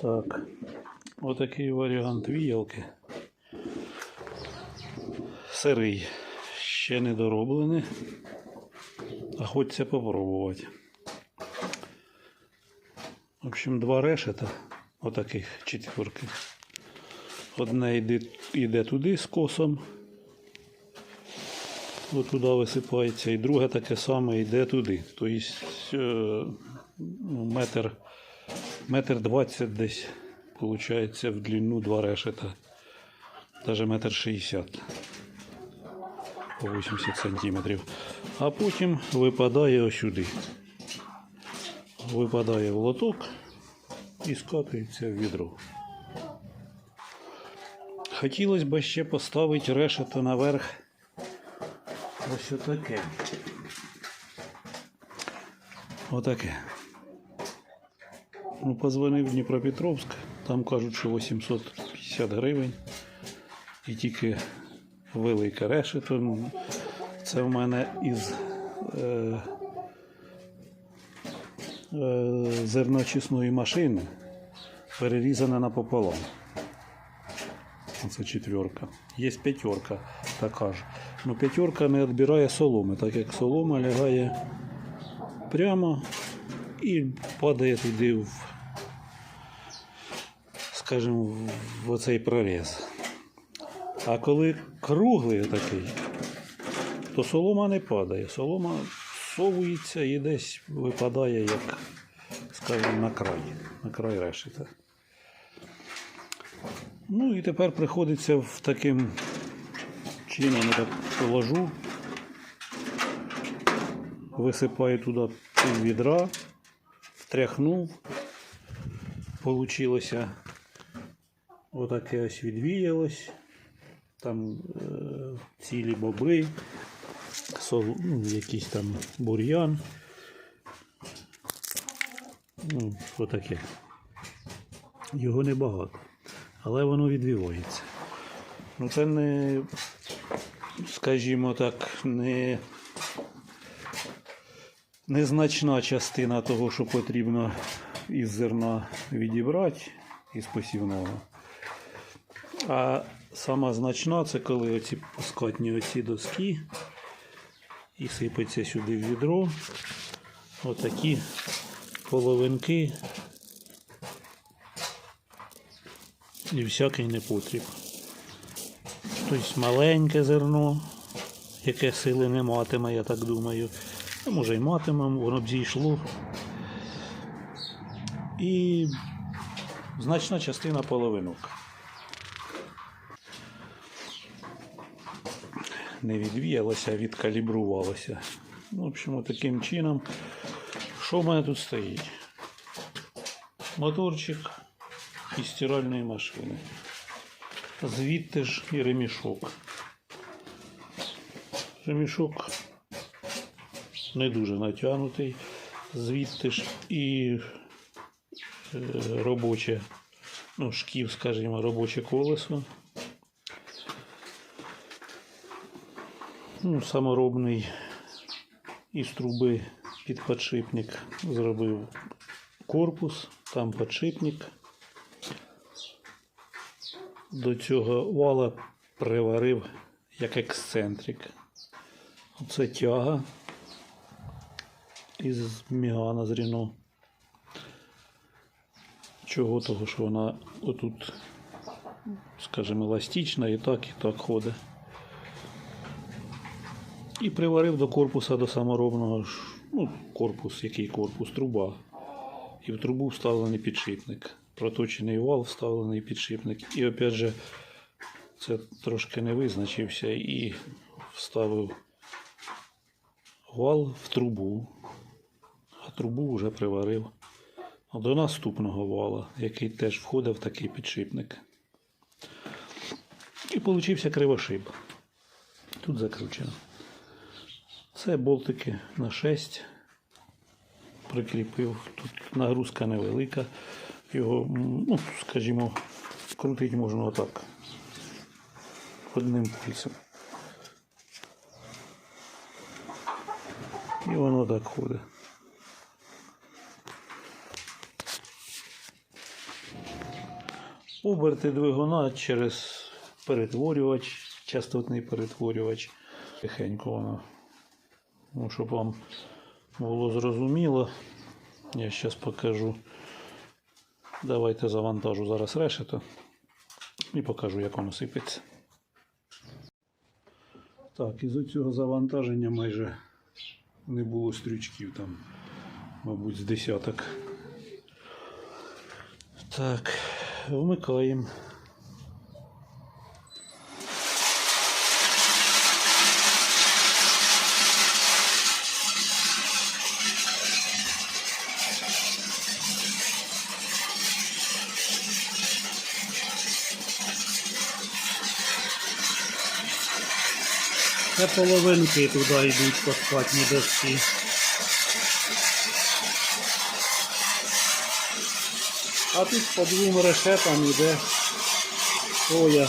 Так. Отакий варіант віялки. Сирий. Ще не дороблений. А хочеться попробувати. В общем, два решета. Отаких четверки. Одне йде, йде туди з косом. Отуди висипається, і друге таке саме йде туди. Тобто е, ну, метр, метр двадцять десь виходить в длину два решета. Навіть метр шістдесят по 80 сантиметрів. А потім випадає ось сюди. Випадає в лоток і скатується в відро. Хотілося б ще поставити решето наверх. Ось отаке. Отаке. Ну, позвонив в Дніпропетровськ, там кажуть, що 850 гривень. І тільки велике решето. Ну, Це в мене із е, е, зерночисної машини перерізане напополам. Це четверка. Є п'ятерка така ж. Ну, п'ятерка не відбирає соломи, так як солома лягає прямо і падає туди в, скажімо, в, оцей проріз. А коли круглий такий, то солома не падає. Солома совується і десь випадає, як, скажімо, на край, на край решета. Ну і тепер приходиться в таким чином я так положу, висипаю туди пів відра, втряхнув. Получилося отаке ось відвіялось. Там е, цілі боби, сол, ну, якийсь там бур'ян. Ну, отаке. Його небагато але воно відвівається. Ну це не, скажімо так, не незначна частина того, що потрібно із зерна відібрати із посівного. А сама значна це коли оці пускатні оці доски і сипеться сюди в відро. Отакі половинки і всякий непотріб. Тобто маленьке зерно, яке сили не матиме, я так думаю. А може й матиме, воно б зійшло. І значна частина половинок. Не відвіялося, а відкалібрувалося. Ну, В общем, таким чином, що в мене тут стоїть? Моторчик і стиральної машини. Звідти ж і ремішок. Ремішок не дуже натягнутий, звідти ж і е, робоче, ну, шків, скажімо, робоче колесо. Ну, саморобний із труби під подшипник зробив корпус, там подшипник. До цього вала приварив як ексцентрик. Оце тяга із мігана з Ріно. Чого того, що вона отут, скажімо, еластична і так, і так ходить. І приварив до корпуса до саморобного ну, корпус, який корпус, труба. І в трубу вставлений підшипник. Проточений вал, вставлений підшипник. І опять же, це трошки не визначився і вставив вал в трубу, трубу вже приварив до наступного вала, який теж входив в такий підшипник. І получився кривошип. Тут закручено. Це болтики на 6. Прикріпив. Тут нагрузка невелика. Його, ну, скажімо, крутити можна отак. Одним пальцем. І воно так ходить. Оберти двигуна через перетворювач, частотний перетворювач. Тихенько воно. Ну, щоб вам було зрозуміло, я зараз покажу. Давайте завантажу зараз решето і покажу, як воно сипеться. Так, із цього завантаження майже не було стрючків там, мабуть, з десяток. Так, вмикаємо. Це половинки туди йдуть фосфатні дошки. А тут по двом решетам йде соя.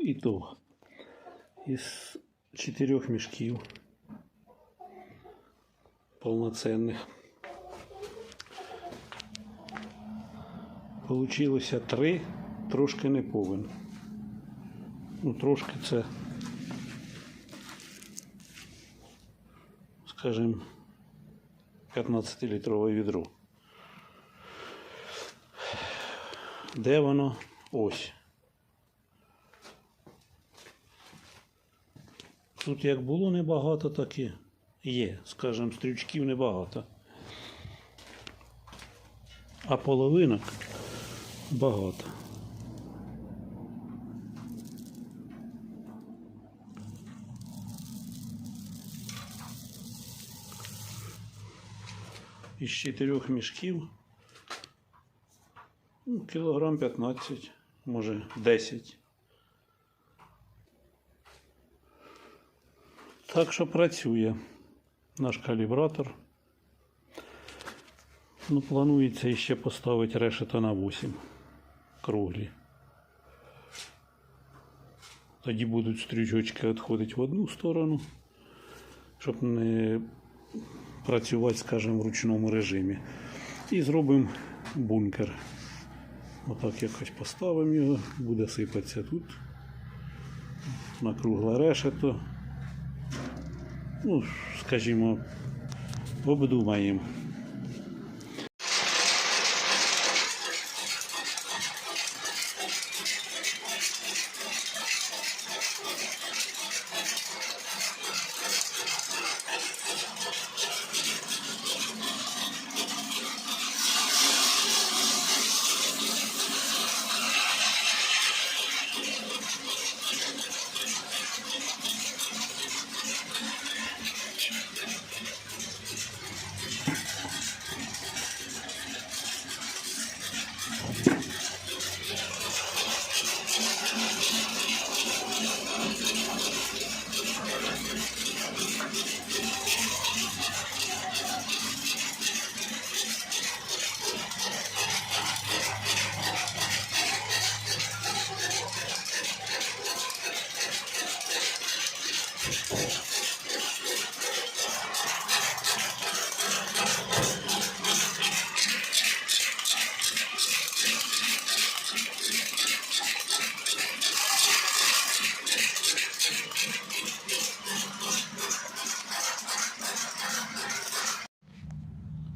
Так, итог. Из четырех мешків повноценних получилося три, трошки не повен. Ну, трошки це, скажімо, 15-літрове відро. Де воно? Ось. Тут як було небагато, так і є. Скажімо, стрючків небагато. А половинок багато. Із чотирьох мішків ну, кілограм 15, може 10. Так що працює наш калібратор. Ну, планується ще поставити решето на 8 круглі. Тоді будуть стрічочки відходити в одну сторону, щоб не працювати, скажімо, в ручному режимі. І зробимо бункер. Отак якось поставимо його, буде сипатися тут. На кругле решето ну, скажімо, обдумаємо.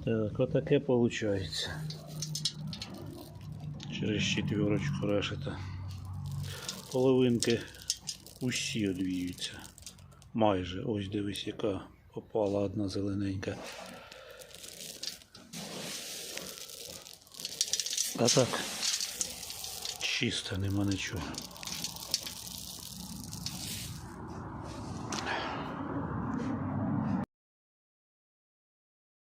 Так, отаке виходить. Через четверочку решета. Половинки усі одвіються. Майже. Ось дивись, яка попала одна зелененька. А так, чисто, нема нічого.